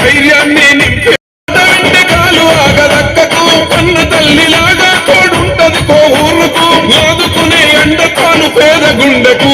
ధైర్యాన్ని నింపే. కాలు ఆగదక్కకు కన్న తల్లిలాగా తోడుంటది గుండెకు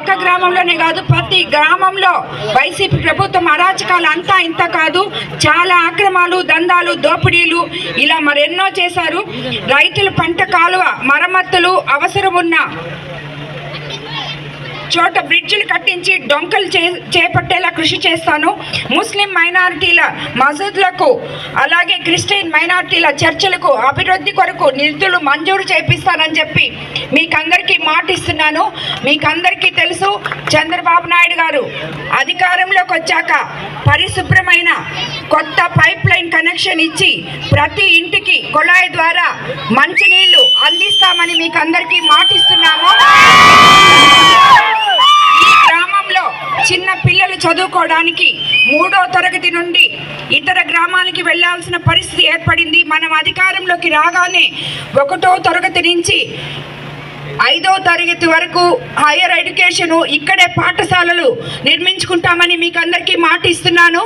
ఒక్క గ్రామంలోనే కాదు ప్రతి గ్రామంలో వైసీపీ ప్రభుత్వం అరాచకాలు అంతా ఇంత కాదు. చాలా అక్రమాలు దందాలు దోపిడీలు ఇలా మరెన్నో చేశారు. రైతుల పంట కాలువ మరమ్మతులు అవసరం ఉన్న చోట బ్రిడ్జిలు కట్టించి డొంకలు చే చేపట్టేలా కృషి చేస్తాను. ముస్లిం మైనారిటీల మసూద్లకు అలాగే క్రిస్టియన్ మైనారిటీల చర్చలకు అభివృద్ధి కొరకు నిధులు మంజూరు చేపిస్తానని చెప్పి మీకందరికీ మాట ఇస్తున్నాను. మీకందరికీ తెలుసు చంద్రబాబు నాయుడు గారు అధికారంలోకి వచ్చాక పరిశుభ్రమైన కొత్త పైప్ లైన్ కనెక్షన్ ఇచ్చి ప్రతి ఇంటికి కుళాయి ద్వారా మంచినీళ్ళు అందిస్తామని మీకు అందరికీ మాటిస్తున్నాము చదువుకోవడానికి మూడో తరగతి నుండి ఇతర గ్రామాలకి వెళ్ళాల్సిన పరిస్థితి ఏర్పడింది. మనం అధికారంలోకి రాగానే ఒకటో తరగతి నుంచి ఐదో తరగతి వరకు హైయర్ ఎడ్యుకేషన్ ఇక్కడే పాఠశాలలు నిర్మించుకుంటామని మీకు అందరికీ మాట ఇస్తున్నాను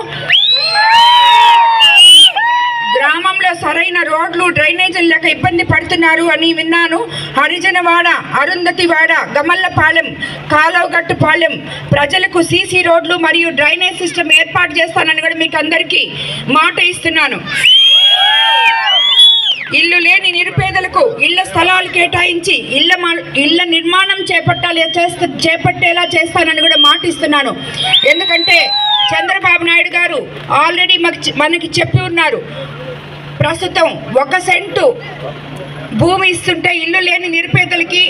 సరైన రోడ్లు డ్రైనేజీలు లేక ఇబ్బంది పడుతున్నారు అని విన్నాను. హరిజనవాడ అరుంధతివాడ గమల్లపాలెం కాలవగట్టుపాలెం ప్రజలకు సీసీ రోడ్లు మరియు డ్రైనేజ్ సిస్టమ్ ఏర్పాటు చేస్తానని కూడా మీకు అందరికీ మాట ఇస్తున్నాను. ఇల్లు లేని నిరుపేదలకు ఇళ్ళ స్థలాలు కేటాయించి ఇళ్ళ ఇళ్ళ నిర్మాణం చేపట్టాలి చేస్త చేపట్టేలా చేస్తానని కూడా మాట ఇస్తున్నాను. ఎందుకంటే చంద్రబాబు నాయుడు గారు ఆల్రెడీ మనకి చెప్పి ఉన్నారు. ప్రస్తుతం ఒక సెంటు భూమి ఇస్తుంటే ఇల్లు లేని నిరుపేదలకి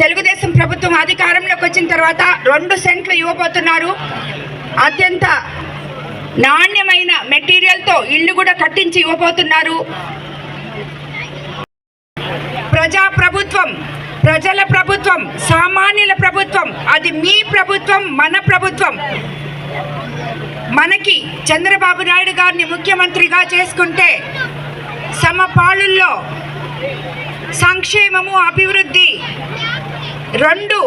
తెలుగుదేశం ప్రభుత్వం అధికారంలోకి వచ్చిన తర్వాత రెండు సెంట్లు ఇవ్వబోతున్నారు. అత్యంత నాణ్యమైన మెటీరియల్తో ఇల్లు కూడా కట్టించి ఇవ్వబోతున్నారు. ప్రజా ప్రభుత్వం ప్రజల ప్రభుత్వం సామాన్యుల ప్రభుత్వం అది మీ ప్రభుత్వం మన ప్రభుత్వం. మనకి చంద్రబాబు నాయుడు గారిని ముఖ్యమంత్రిగా చేసుకుంటే సమపాలుల్లో సంక్షేమము అభివృద్ధి రెండు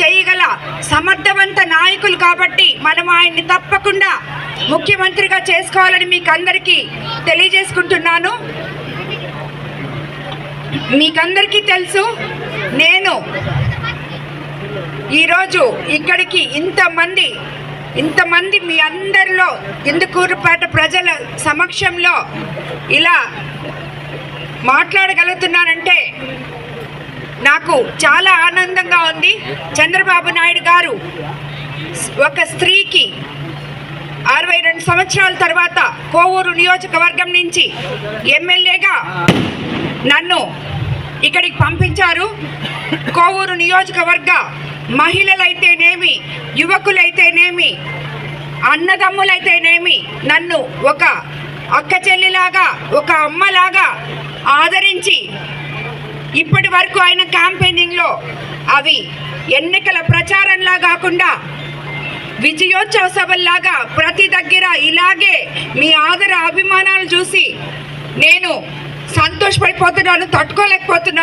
చేయగల సమర్థవంత నాయకులు కాబట్టి మనం ఆయన్ని తప్పకుండా ముఖ్యమంత్రిగా చేసుకోవాలని మీకు అందరికీ తెలియజేసుకుంటున్నాను. మీకందరికీ తెలుసు నేను ఈరోజు ఇక్కడికి ఇంతమంది ఇంతమంది మీ అందరిలో ఇందుకూరుపేట ప్రజల సమక్షంలో ఇలా మాట్లాడగలుగుతున్నానంటే నాకు చాలా ఆనందంగా ఉంది. చంద్రబాబు నాయుడు గారు ఒక స్త్రీకి అరవై రెండు సంవత్సరాల తర్వాత కోవూరు నియోజకవర్గం నుంచి ఎమ్మెల్యేగా నన్ను ఇక్కడికి పంపించారు. కోవూరు నియోజకవర్గ మహిళలైతేనేమి యువకులైతేనేమి అన్నదమ్ములైతేనేమి నన్ను ఒక అక్క చెల్లిలాగా ఒక అమ్మలాగా ఆదరించి ఇప్పటి వరకు ఆయన క్యాంపెయినింగ్లో అవి ఎన్నికల ప్రచారంలా కాకుండా విజయోత్సవ సభల్లాగా ప్రతి దగ్గర ఇలాగే మీ ఆదర అభిమానాలు చూసి నేను సంతోషపడిపోతున్నాను తట్టుకోలేకపోతున్నాను.